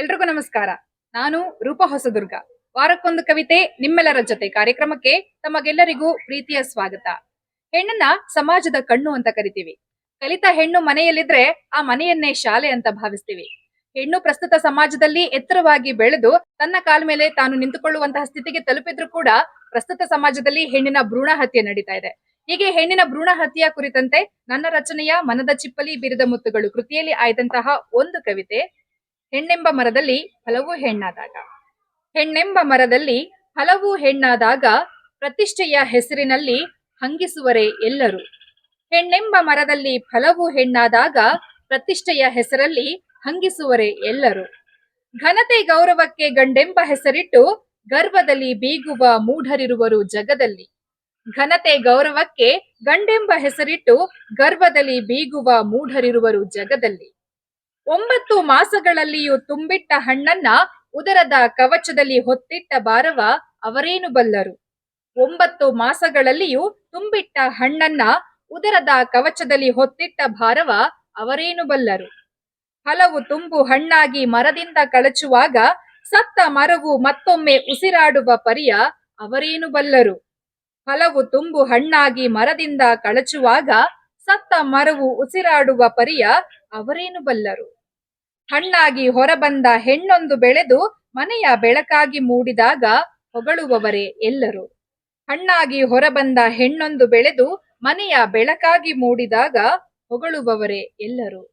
ಎಲ್ರಿಗೂ ನಮಸ್ಕಾರ. ನಾನು ರೂಪ ಹೊಸದುರ್ಗ. ವಾರಕ್ಕೊಂದು ಕವಿತೆ ನಿಮ್ಮೆಲ್ಲರ ಜೊತೆ ಕಾರ್ಯಕ್ರಮಕ್ಕೆ ತಮಗೆಲ್ಲರಿಗೂ ಪ್ರೀತಿಯ ಸ್ವಾಗತ. ಹೆಣ್ಣನ್ನ ಸಮಾಜದ ಕಣ್ಣು ಅಂತ ಕರಿತೀವಿ. ಕಲಿತ ಹೆಣ್ಣು ಮನೆಯಲ್ಲಿದ್ರೆ ಆ ಮನೆಯನ್ನೇ ಶಾಲೆ ಅಂತ ಭಾವಿಸ್ತೀವಿ. ಹೆಣ್ಣು ಪ್ರಸ್ತುತ ಸಮಾಜದಲ್ಲಿ ಎತ್ತರವಾಗಿ ಬೆಳೆದು ತನ್ನ ಕಾಲ ಮೇಲೆ ತಾನು ನಿಂತುಕೊಳ್ಳುವಂತಹ ಸ್ಥಿತಿಗೆ ತಲುಪಿದ್ರು ಕೂಡ ಪ್ರಸ್ತುತ ಸಮಾಜದಲ್ಲಿ ಹೆಣ್ಣಿನ ಭ್ರೂಣ ಹತ್ಯೆ ನಡೀತಾ ಇದೆ. ಹೀಗೆ ಹೆಣ್ಣಿನ ಭ್ರೂಣ ಹತ್ಯೆಯ ಕುರಿತಂತೆ ನನ್ನ ರಚನೆಯ ಮನದ ಚಿಪ್ಪಲಿ ಬಿರಿದ ಮುತ್ತುಗಳು ಕೃತಿಯಲ್ಲಿ ಆಯ್ದಂತಹ ಒಂದು ಕವಿತೆ ಹೆಣ್ಣೆಂಬ ಮರದಲ್ಲಿ ಹಲವು ಹೆಣ್ಣಾದಾಗ. ಹೆಣ್ಣೆಂಬ ಮರದಲ್ಲಿ ಹಲವು ಹೆಣ್ಣಾದಾಗ ಪ್ರತಿಷ್ಠೆಯ ಹೆಸರಿನಲ್ಲಿ ಹಂಗಿಸುವರೆ ಎಲ್ಲರೂ. ಹೆಣ್ಣೆಂಬ ಮರದಲ್ಲಿ ಫಲವು ಹೆಣ್ಣಾದಾಗ ಪ್ರತಿಷ್ಠೆಯ ಹೆಸರಲ್ಲಿ ಹಂಗಿಸುವರೆ ಎಲ್ಲರೂ. ಘನತೆ ಗೌರವಕ್ಕೆ ಗಂಡೆಂಬ ಹೆಸರಿಟ್ಟು ಗರ್ವದಲ್ಲಿ ಬೀಗುವ ಮೂಢರಿರುವರು ಜಗದಲ್ಲಿ. ಘನತೆ ಗೌರವಕ್ಕೆ ಗಂಡೆಂಬ ಹೆಸರಿಟ್ಟು ಗರ್ವದಲ್ಲಿ ಬೀಗುವ ಮೂಢರಿರುವರು ಜಗದಲ್ಲಿ. ಒಂಬತ್ತು ಮಾಸಗಳಲ್ಲಿಯೂ ತುಂಬಿಟ್ಟ ಹಣ್ಣನ್ನ ಉದರದ ಕವಚದಲ್ಲಿ ಹೊತ್ತಿಟ್ಟ ಭಾರವ ಅವರೇನು ಬಲ್ಲರು? ಒಂಬತ್ತು ಮಾಸಗಳಲ್ಲಿಯೂ ತುಂಬಿಟ್ಟ ಹಣ್ಣನ್ನ ಉದರದ ಕವಚದಲ್ಲಿ ಹೊತ್ತಿಟ್ಟ ಭಾರವ ಅವರೇನು ಬಲ್ಲರು? ಹಲವು ತುಂಬು ಹಣ್ಣಾಗಿ ಮರದಿಂದ ಕಳಚುವಾಗ ಸತ್ತ ಮರವು ಮತ್ತೊಮ್ಮೆ ಉಸಿರಾಡುವ ಪರಿಯ ಅವರೇನು ಬಲ್ಲರು? ಹಲವು ತುಂಬು ಹಣ್ಣಾಗಿ ಮರದಿಂದ ಕಳಚುವಾಗ ಸತ್ತ ಮರವು ಉಸಿರಾಡುವ ಪರಿಯ ಅವರೇನು ಬಲ್ಲರು? ಹಣ್ಣಾಗಿ ಹೊರಬಂದ ಹೆಣ್ಣೊಂದು ಬೆಳೆದು ಮನೆಯ ಬೆಳಕಾಗಿ ಮೂಡಿದಾಗ ಹೊಗಳುವವರೇ ಎಲ್ಲರೂ. ಹಣ್ಣಾಗಿ ಹೊರಬಂದ ಹೆಣ್ಣೊಂದು ಬೆಳೆದು ಮನೆಯ ಬೆಳಕಾಗಿ ಮೂಡಿದಾಗ ಹೊಗಳುವವರೇ ಎಲ್ಲರೂ.